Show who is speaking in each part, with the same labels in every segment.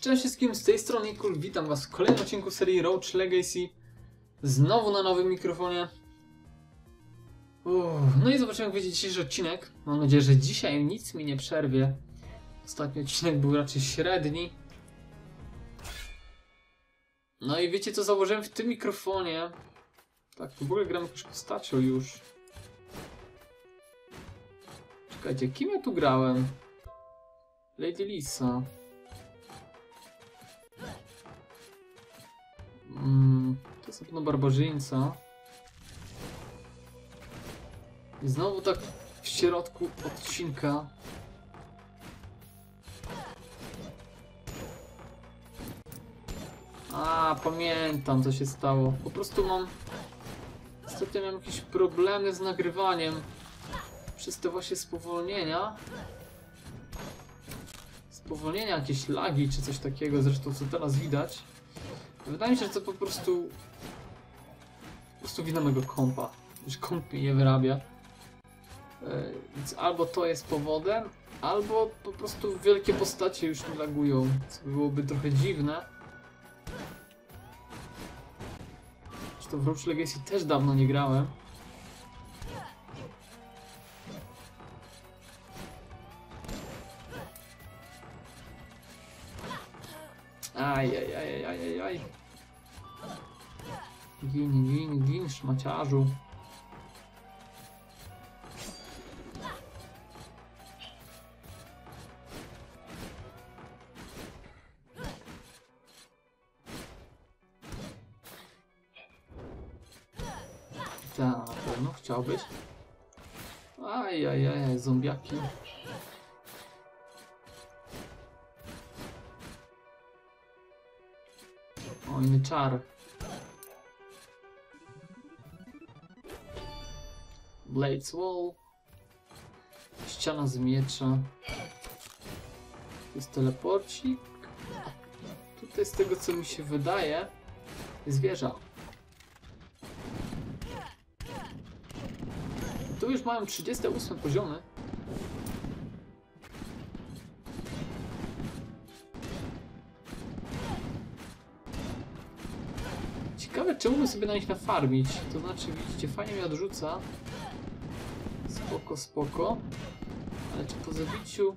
Speaker 1: Cześć wszystkim, z tej strony Kul, witam was w kolejnym odcinku serii Roach Legacy. Znowu na nowym mikrofonie. Uff, no i zobaczymy jak będzie dzisiejszy odcinek. Mam nadzieję, że dzisiaj nic mi nie przerwie. Ostatni odcinek był raczej średni. No i wiecie co założyłem w tym mikrofonie? Tak, w ogóle gram jakąś postacią już. Czekajcie, kim ja tu grałem? Lady Lisa. Mm, to jest na pewno barbarzyńca. I znowu tak w środku odcinka. A, pamiętam co się stało. Po prostu mam... Ostatnio miałem jakieś problemy z nagrywaniem. Przez te właśnie spowolnienia. Spowolnienia, jakieś lagi czy coś takiego, zresztą co teraz widać. Wydaje mi się, że to po prostu... Po prostu wina mojego kompa. Już komp mi nie wyrabia. E, Więc albo to jest powodem, albo po prostu wielkie postacie już mi lagują, co byłoby trochę dziwne. Zresztą w Roach Legacy też dawno nie grałem. Aj, aj, aj, aj, aj, aj. Gin, gin, gin, szmaciarzu. Tak, na pewno chciałbyś. Aj, aj, aj, aj, zombiaki. Inny czar. Blades Wall. Ściana z miecza. Jest teleporcik. Tutaj z tego co mi się wydaje jest wieża. Tu już mają 38 poziomy. By sobie na nich nafarmić. To znaczy, widzicie, fajnie mi odrzuca. Spoko, spoko. Ale czy po zabiciu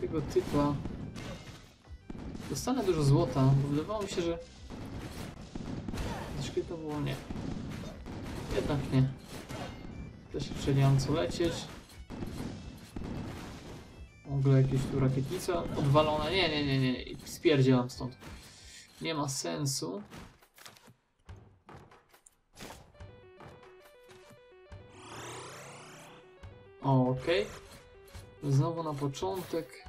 Speaker 1: tego typa dostanę dużo złota? Bo wydawało mi się, że troszkę to było nie. Jednak nie. Też jeszcze nie co lecieć. W ogóle jakieś tu rakietnica odwalona. Nie, nie, nie, nie. Spierdzielam stąd. Nie ma sensu. Okej. Znowu na początek.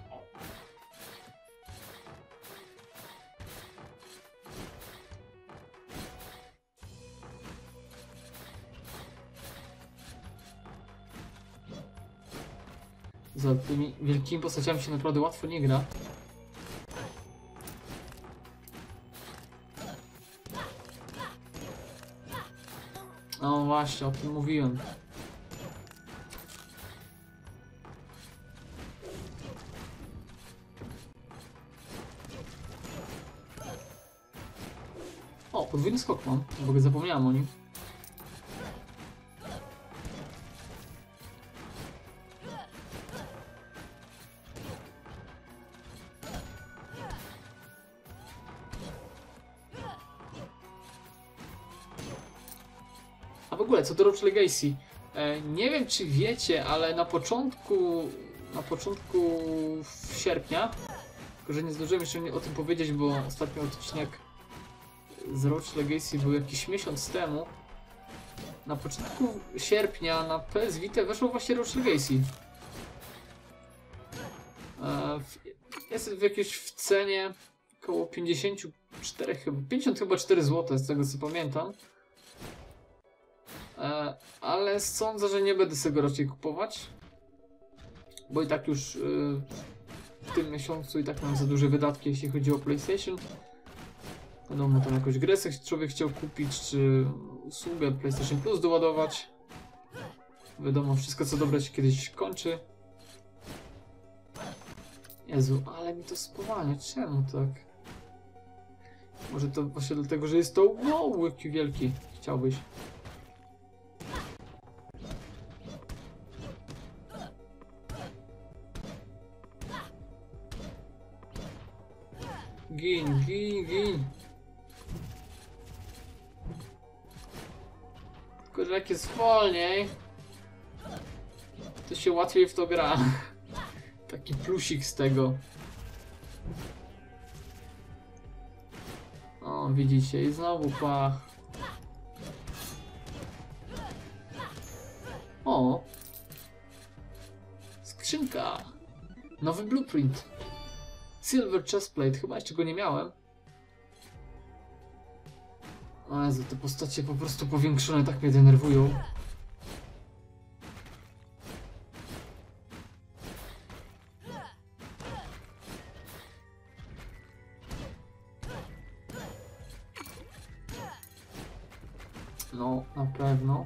Speaker 1: Za tymi wielkimi postaciami się naprawdę łatwo nie gra. No właśnie, o tym mówiłem. Podwójny skok mam, w ogóle zapomniałem o nim. A w ogóle, co do Roach Legacy, e, nie wiem czy wiecie, ale na początku, na początku sierpnia, tylko że nie zdążyłem jeszcze o tym powiedzieć, bo ostatni odcinek z Roach Legacy był jakiś miesiąc temu. Na początku sierpnia na PS Vita weszło właśnie Roach Legacy. E, Jest w jakiejś w cenie około 54 chyba, 50 chyba 4 zł z tego co pamiętam. E, Ale sądzę, że nie będę sobie go raczej kupować. Bo i tak już y, w tym miesiącu i tak mam za duże wydatki jeśli chodzi o PlayStation. Wiadomo, tam jakąś grę człowiek chciał kupić, czy usługę PlayStation Plus doładować. Wiadomo, wszystko co dobre się kiedyś kończy. Jezu, ale mi to spowalnia. Czemu tak? Może to właśnie dlatego, że jest to wow, jaki wielki. Chciałbyś. Gin, gin, gin. Jak jest wolniej, to się łatwiej w to gra. Taki plusik z tego. O, widzicie, i znowu pach. O! Skrzynka! Nowy blueprint. Silver chestplate, chyba jeszcze go nie miałem. O Jezu, te postacie po prostu powiększone tak mnie denerwują. No, na pewno.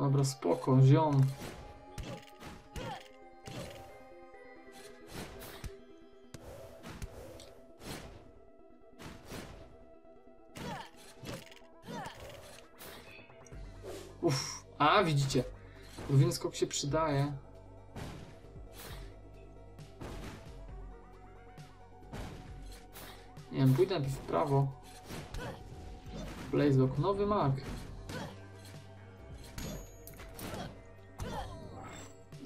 Speaker 1: Dobra, spoko, ziom. A widzicie, podwójny skok się przydaje. Nie wiem, pójdę najpierw w prawo. Blazelock, nowy mag.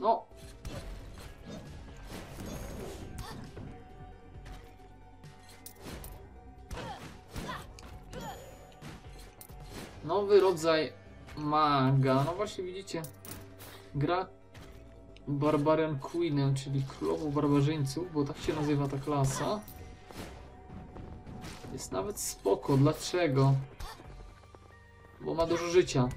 Speaker 1: No. Nowy rodzaj maga. No właśnie widzicie. Gra Barbarian Queenem, czyli królową barbarzyńców, bo tak się nazywa ta klasa. Jest nawet spoko. Dlaczego? Bo ma dużo życia.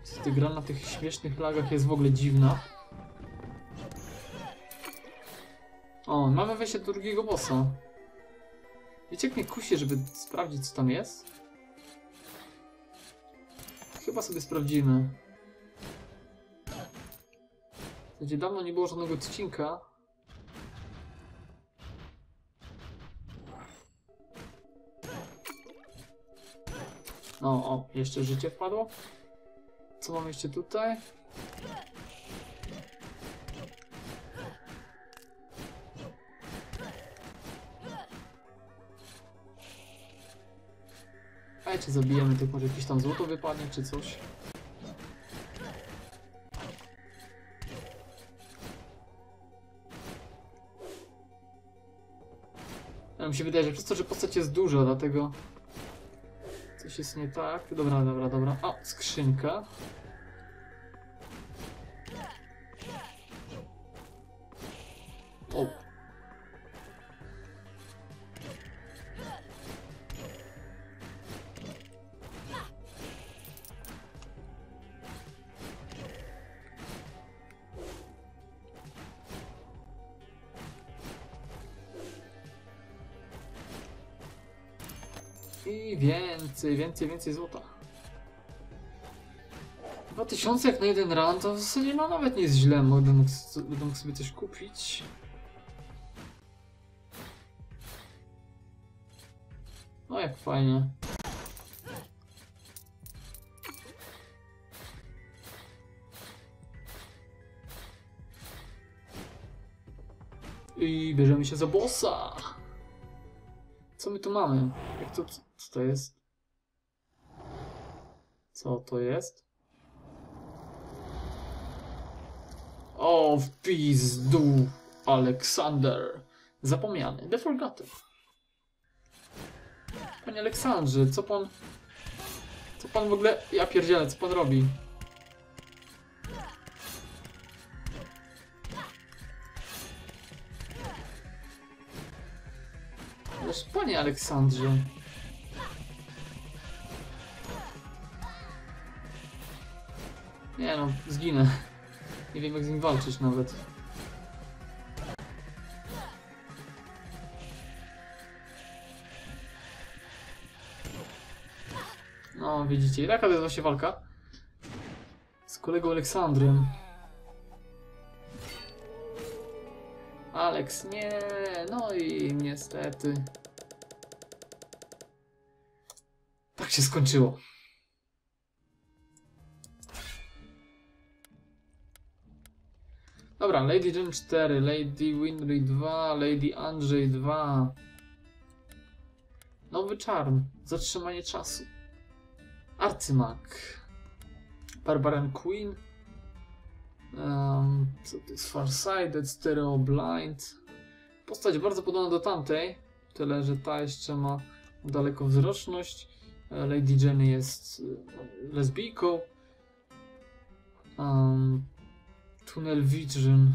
Speaker 1: Niestety gra na tych śmiesznych lagach jest w ogóle dziwna. O, mamy wejście do drugiego bossa. Wiecie jak mnie kusi, żeby sprawdzić co tam jest? Chyba sobie sprawdzimy. Gdzie dawno nie było żadnego odcinka. No, o, jeszcze życie wpadło. Co mamy jeszcze tutaj? A czy zabijemy, to może jakieś tam złoto wypadnie, czy coś. Ja mi się wydaje, że przez to, że postać jest duża, dlatego coś jest nie tak. Dobra, dobra, dobra. O, skrzynka. I więcej, więcej, więcej złota. 2000 jak na jeden run, to w zasadzie no nawet nie jest źle, będę mógł, będę mógł sobie coś kupić. No jak fajnie. I bierzemy się za bossa. Co my tu mamy? Jak to, co, to jest? Co to jest? O, w pizdu! Aleksander! Zapomniany. The Forgotten. Panie Aleksandrze, co pan... Co pan w ogóle... Ja pierdzielę, co pan robi? Ależ panie Aleksandrze... Nie no, zginę. Nie wiem jak z nim walczyć nawet. No, widzicie, i taka to jest właśnie walka z kolegą Aleksandrem. Aleks, nie, no i niestety. Tak się skończyło. Dobra, Lady Jane 4, Lady Winry 2, Lady Andrzej 2. Nowy czarn, zatrzymanie czasu. Arcymag. Barbarian Queen. Um, co to jest Farsighted, Stereo Blind. Postać bardzo podobna do tamtej, tyle że ta jeszcze ma dalekowzroczność. Lady Jenny jest lesbijką. Um, Tunnel Vision.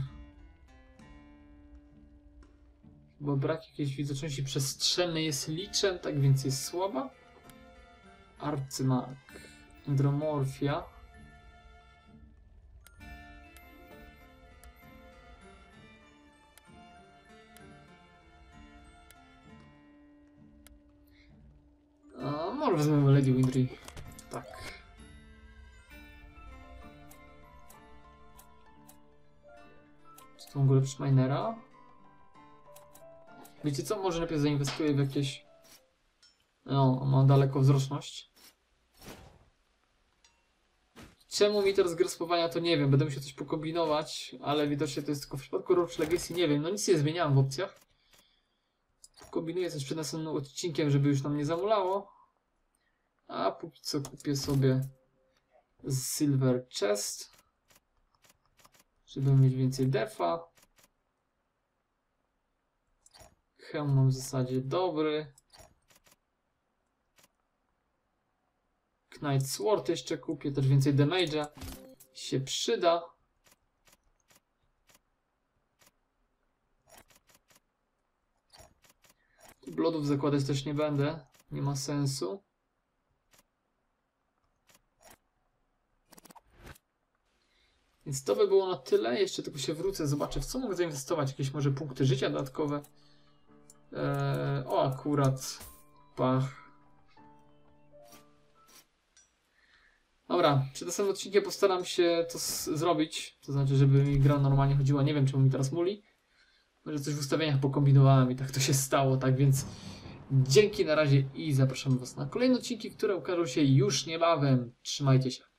Speaker 1: Bo brak jakiejś widoczności przestrzennej jest liczem, tak więc jest słaba. Arcymag. Andromorfia. A, może wezmę Lady Windry. Mogę lepszy minera? Wiecie co? Może lepiej zainwestuję w jakieś... No, ma dalekowzroczność. Czemu mi to rozgrospowania, to nie wiem. Będę musiał coś pokombinować, ale widocznie to jest tylko w przypadku Roach Legacy, nie wiem. No nic nie zmieniałem w opcjach. Kombinuję coś przed następnym odcinkiem, żeby już nam nie zamulało. A póki co kupię sobie Silver Chest. Żeby mieć więcej defa. Hełm mam w zasadzie dobry. Knight Sword jeszcze kupię, też więcej damage'a się przyda. Tu Bloodów zakładać też nie będę, nie ma sensu. Więc to by było na tyle. Jeszcze tylko się wrócę, zobaczę w co mogę zainwestować. Jakieś może punkty życia dodatkowe. Eee, o, akurat. Pach. Dobra, przed następnym odcinkiem postaram się to zrobić. To znaczy, żeby mi gra normalnie chodziła. Nie wiem, czemu mi teraz muli. Może coś w ustawieniach pokombinowałem i tak to się stało, tak więc dzięki na razie i zapraszam Was na kolejne odcinki, które ukażą się już niebawem. Trzymajcie się.